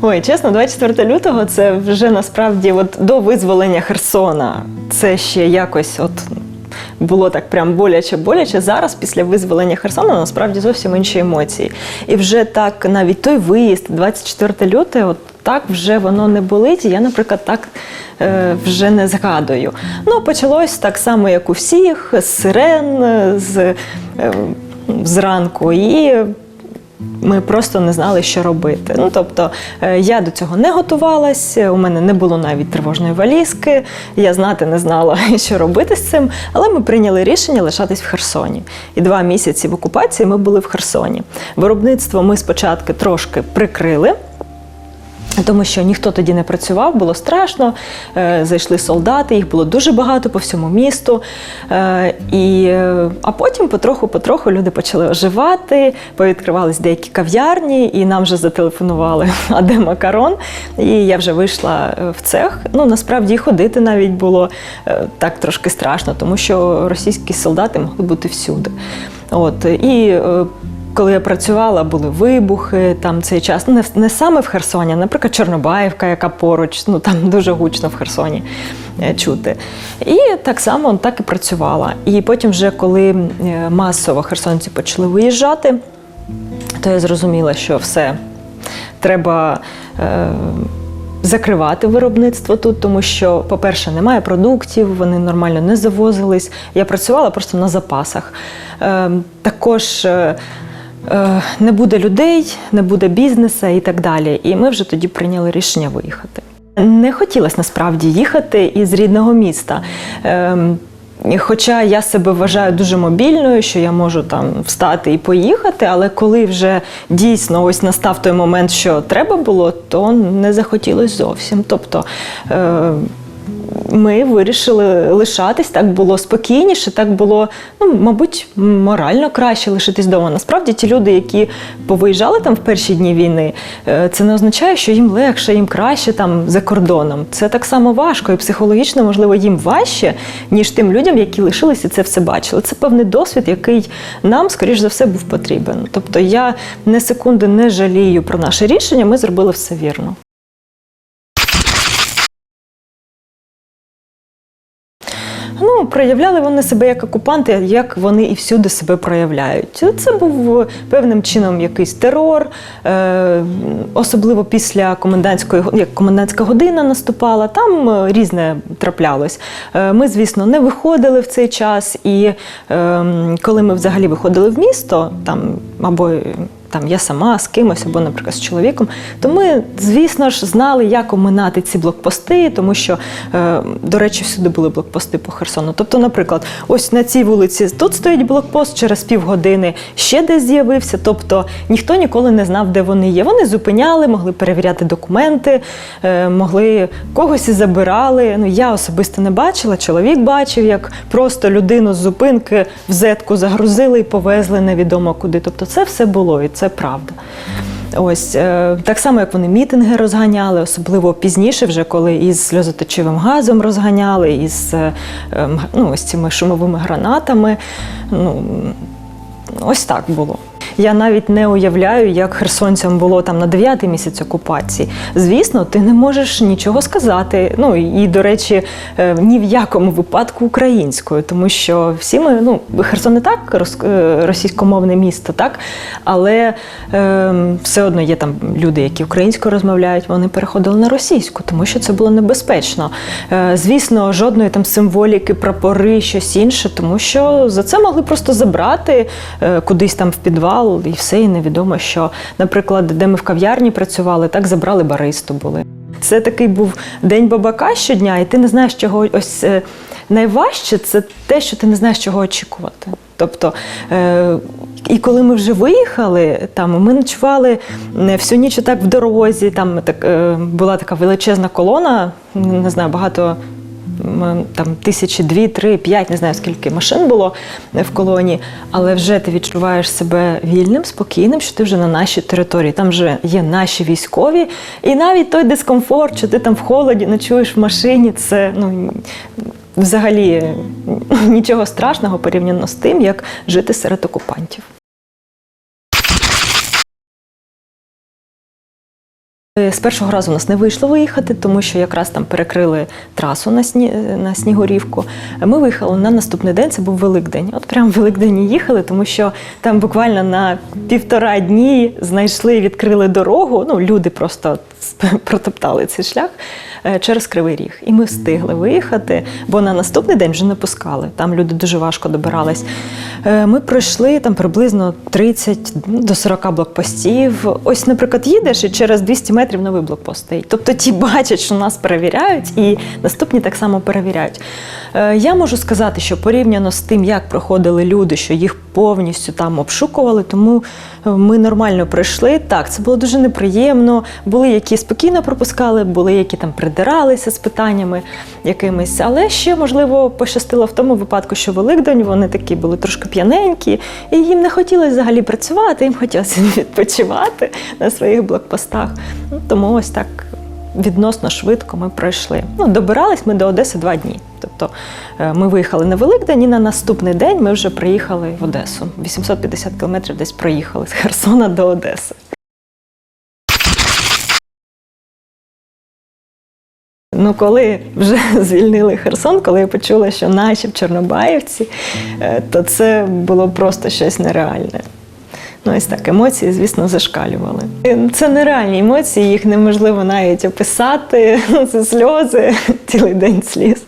Ой, чесно, 24 лютого це вже насправді от до визволення Херсона. Це ще якось от. Було так прям боляче-боляче. Зараз, після визволення Херсона, насправді зовсім інші емоції. І вже так навіть той виїзд, 24 лютого, от так вже воно не болить. Я, наприклад, так е, вже не згадую. Ну, почалось так само, як у всіх, з сирен, з, е, зранку. І ми просто не знали, що робити. Ну тобто е, я до цього не готувалась, у мене не було навіть тривожної валізки, я знати не знала, що робити з цим. Але ми прийняли рішення лишатись в Херсоні. І два місяці в окупації ми були в Херсоні. Виробництво ми спочатку трошки прикрили. Тому що ніхто тоді не працював, було страшно. Е, Зайшли солдати, їх було дуже багато по всьому місту. Е, І, е, а потім потроху-потроху люди почали оживати, повідкривались деякі кав'ярні, і нам вже зателефонували, а де макарон. І я вже вийшла в цех. Ну насправді ходити навіть було так трошки страшно, тому що російські солдати могли бути всюди. От і коли я працювала, були вибухи там цей час. Ну, не, не саме в Херсоні, а, наприклад, Чорнобаївка, яка поруч, ну там дуже гучно в Херсоні е, чути. І так само так і працювала. І потім, вже коли е, масово херсонці почали виїжджати, то я зрозуміла, що все треба. Е, Закривати виробництво тут, тому що, по-перше, немає продуктів, вони нормально не завозились. Я працювала просто на запасах. Е, також е, не буде людей, не буде бізнесу і так далі. І ми вже тоді прийняли рішення виїхати. Не хотілося насправді їхати із рідного міста. Ем, Хоча я себе вважаю дуже мобільною, що я можу там встати і поїхати, але коли вже дійсно ось настав той момент, що треба було, то не захотілося зовсім. Тобто е, ми вирішили лишатись, так було спокійніше, так було, ну, мабуть, морально краще лишитись вдома. Насправді ті люди, які повиїжджали там в перші дні війни, е, це не означає, що їм легше, їм краще там за кордоном. Це так само важко і психологічно, можливо, їм важче, ніж тим людям, які лишилися це все бачили. Це певний досвід, який нам, скоріш за все, був потрібен. Тобто я не секунди не жалію про наше рішення, ми зробили все вірно. Ну, проявляли вони себе як окупанти, як вони і всюди себе проявляють. Це був певним чином якийсь терор, е, особливо після комендантської як комендантська година наступала. Там е, різне траплялось. Е, Ми, звісно, не виходили в цей час, і е, коли ми взагалі виходили в місто, там або там я сама з кимось або, наприклад, з чоловіком, то ми, звісно ж, знали, як оминати ці блокпости, тому що, е, до речі, всюди були блокпости по Херсону. Тобто, наприклад, ось на цій вулиці тут стоїть блокпост, через півгодини ще десь з'явився. Тобто ніхто ніколи не знав, де вони є. Вони зупиняли, могли перевіряти документи, е, могли когось і забирали. Ну я особисто не бачила. Чоловік бачив, як просто людину з зупинки в зетку загрузили і повезли невідомо куди. Тобто, це все було, і це правда. Ось е, так само, як вони мітинги розганяли, особливо пізніше, вже коли із сльозоточивим газом розганяли, із е, ем, ну, ось цими шумовими гранатами. Ну, ось так було. Я навіть не уявляю, як херсонцям було там на 9 місяць окупації. Звісно, ти не можеш нічого сказати. Ну і, до речі, е, ні в якому випадку українською, тому що всі ми, ну, Херсон не так е, російськомовне місто, так, але е, все одно є там люди, які українською розмовляють, вони переходили на російську, тому що це було небезпечно. Е, звісно, жодної там символіки, прапори, щось інше, тому що за це могли просто забрати е, кудись там в підвал і все, і невідомо що. Наприклад, де ми в кав'ярні працювали, так забрали баристу були. Це такий був день бабака щодня, і ти не знаєш, чого ось е, найважче це те, що ти не знаєш, чого очікувати. Тобто, е, і коли ми вже виїхали, там ми ночували е, всю ніч так в дорозі. Там так була така величезна колона, не знаю, багато. Там тисячі дві, три, п'ять, не знаю скільки машин було в колонії, але вже ти відчуваєш себе вільним, спокійним, що ти вже на нашій території. Там вже є наші військові, і навіть той дискомфорт, що ти там в холоді ночуєш в машині, це ну взагалі нічого страшного порівняно з тим, як жити серед окупантів. З першого разу у нас не вийшло виїхати, тому що якраз там перекрили трасу на, сні... на Снігурівку. Е, Ми виїхали на наступний день, це був Великдень. От прямо в Великдень їхали, тому що там буквально на півтора дні знайшли, відкрили дорогу. Ну, люди просто протоптали цей шлях е, через Кривий Ріг. І ми встигли виїхати, бо на наступний день вже не пускали. Там люди дуже важко добирались. Е, Ми пройшли там приблизно 30 до 40 блокпостів. Ось, наприклад, їдеш і через 200 метрів новий блокпост стоїть. Тобто ті бачать, що нас перевіряють, і наступні так само перевіряють. Е, Я можу сказати, що порівняно з тим, як проходили люди, що їх повністю там обшукували, тому е, ми нормально пройшли. Так, це було дуже неприємно. Були, які спокійно пропускали, були, які там придиралися з питаннями якимись. Але ще, можливо, пощастило в тому випадку, що Великдень вони такі були трошки п'яненькі, і їм не хотілося взагалі працювати, їм хотілося відпочивати на своїх блокпостах. Ну, тому ось так відносно швидко ми пройшли. Ну, добирались ми до Одеси два дні. Тобто е, ми виїхали на Великдень, і на наступний день ми вже приїхали в Одесу. 850 кілометрів десь проїхали з Херсона до Одеси. Ну, коли вже звільнили Херсон, коли я почула, що наші в Чорнобаївці, е, то це було просто щось нереальне. Ну, ось так, емоції, звісно, зашкалювали. Це нереальні емоції, їх неможливо навіть описати. Це сльози, цілий день сліз.